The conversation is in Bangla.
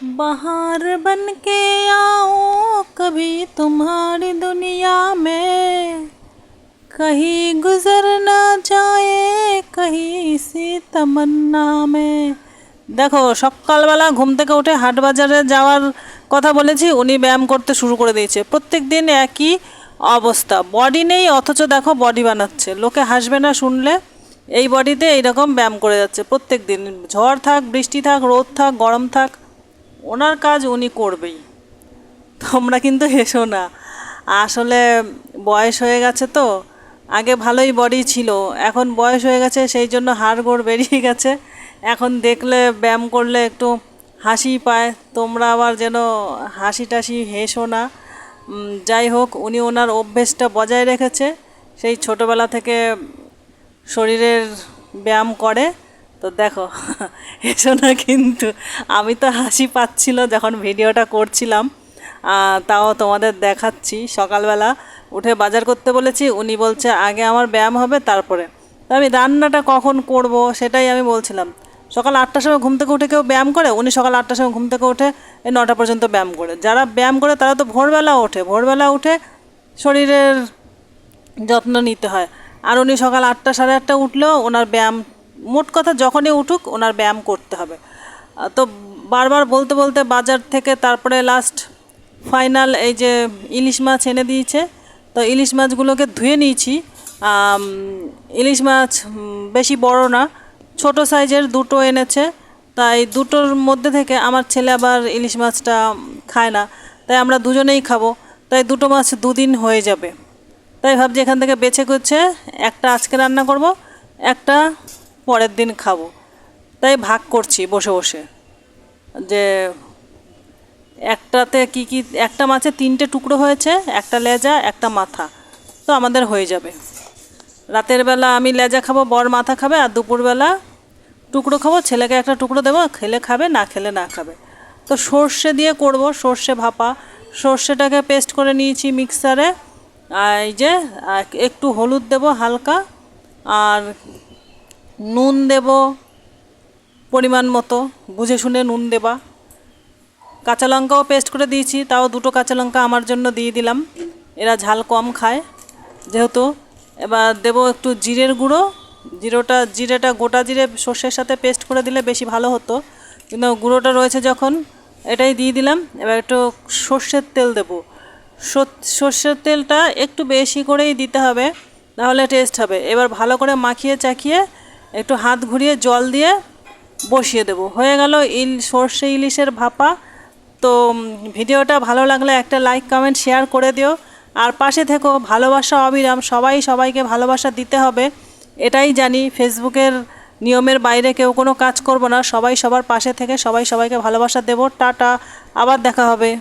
बाहर बन के आओ कभी तुम्हारी दुनिया में कहीं गुजर ना जाए कहीं सी तमन्ना में দেখো সকালবেলা ঘুম থেকে উঠে হাট বাজারে যাওয়ার কথা বলেছি উনি ব্যায়াম করতে শুরু করে দিয়েছে প্রত্যেক দিন একই অবস্থা বডি নেই অথচ দেখো বডি বানাচ্ছে লোকে হাসবে না শুনলে এই বডিতে এইরকম ব্যায়াম করে যাচ্ছে প্রত্যেক দিন ঝড় থাক বৃষ্টি থাক রোদ থাক গরম থাক ওনার কাজ উনি করবেই। তোমরা কিন্তু হেসো না। আসলে বয়স হয়ে গেছে তো। আগে ভালোই বডি ছিল। এখন বয়স হয়ে গেছে, সেই জন্য হাড় গোড় বেরিয়ে গেছে। এখন দেখলে, ব্যায়াম করলে একটু হাসি পায়। তোমরা আবার যেন হাসি টাসি হেসো না। যাই হোক, উনি ওনার অভ্যেসটা বজায় রেখেছে। সেই ছোটোবেলা থেকে শরীরের ব্যায়াম করে। তো দেখো এসো না কিন্তু আমি তো হাসি পাচ্ছিল যখন ভিডিওটা করছিলাম। তাও তোমাদের দেখাচ্ছি। সকালবেলা উঠে বাজার করতে বলেছি, উনি বলছে, আগে আমার ব্যায়াম হবে, তারপরে। তো আমি রান্নাটা কখন করব সেটাই আমি বলছিলাম। সকাল আটটার সময় ঘুম থেকে উঠে কেউ ব্যায়াম করে, উনি সকাল আটটার সময় ঘুম থেকে উঠে এই নটা পর্যন্ত ব্যায়াম করে। যারা ব্যায়াম করে তারা তো ভোরবেলা ওঠে। ভোরবেলা উঠে শরীরের যত্ন নিতে হয়। আর উনি সকাল আটটা, সাড়ে আটটা উঠলেও ওনার ব্যায়াম মোট কথা যখনই উঠুক ওনার ব্যায়াম করতে হবে। তো বারবার বলতে বলতে বাজার থেকে তারপরে লাস্ট ফাইনাল এই যে ইলিশ মাছ এনে দিয়েছে, তো ইলিশ মাছগুলোকে ধুয়ে নিয়েছি। ইলিশ মাছ বেশি বড় না, ছোট সাইজের দুটো এনেছে। তাই দুটোর মধ্যে থেকে আমার ছেলে আবার ইলিশ মাছটা খায় না, তাই আমরা দুজনেই খাব। তাই দুটো মাছ দুদিন হয়ে যাবে। তাই ভাবছি এখান থেকে বেছে করছে একটা আজকে রান্না করব, একটা পরের দিন খাব। তাই ভাগ করছি বসে বসে। যে একটাতে কি কি, একটা মাছে তিনটে টুকরো হয়েছে, একটা লেজা, একটা মাথা। তো আমাদের হয়ে যাবে। রাতের বেলা আমি লেজা খাব, বর মাথা খাবে, আর দুপুরবেলা টুকরো খাব, ছেলেকে একটা টুকরো দেবো, খেলে খাবে, না খেলে না খাবে। তো সর্ষে দিয়ে করব, সর্ষে ভাপা। সর্ষেটাকে পেস্ট করে নিয়েছি মিক্সারে। এই যে একটু হলুদ দেব হালকা, আর নুন দেব পরিমাণ মতো, বুঝে শুনে নুন দেবা। কাঁচা লঙ্কাও পেস্ট করে দিয়েছি, তাও দুটো কাঁচা লঙ্কা আমার জন্য দিয়ে দিলাম। এরা ঝাল কম খায়, যেহেতু এবার দেব একটু জিরের গুঁড়ো। জিরোটা, জিরেটা গোটা জিরে সর্ষের সাথে পেস্ট করে দিলে বেশি ভালো হতো। কিন্তু গুঁড়োটা রয়েছে যখন, এটাই দিয়ে দিলাম। এবার একটু সর্ষের তেল দেবো। সর- সর্ষের তেলটা একটু বেশি করেই দিতে হবে তাহলে টেস্ট হবে। এবার ভালো করে মাখিয়ে চাখিয়ে একটু হাত ঘুরিয়ে জল দিয়ে বসিয়ে দেবো। হয়ে গেল ইল, সর্ষে ইলিশের ভাপা। তো ভিডিওটা ভালো লাগলে একটা লাইক, কমেন্ট, শেয়ার করে দিও। আর পাশে থেকো, ভালোবাসা অবিরাম, সবাই সবাইকে ভালোবাসা দিতে হবে। এটাই জানি, ফেসবুকের নিয়মের বাইরে কেউ কোনো কাজ করব না। সবাই সবার পাশে থেকে সবাই সবাইকে ভালোবাসা দেবো। টাটা, আবার দেখা হবে।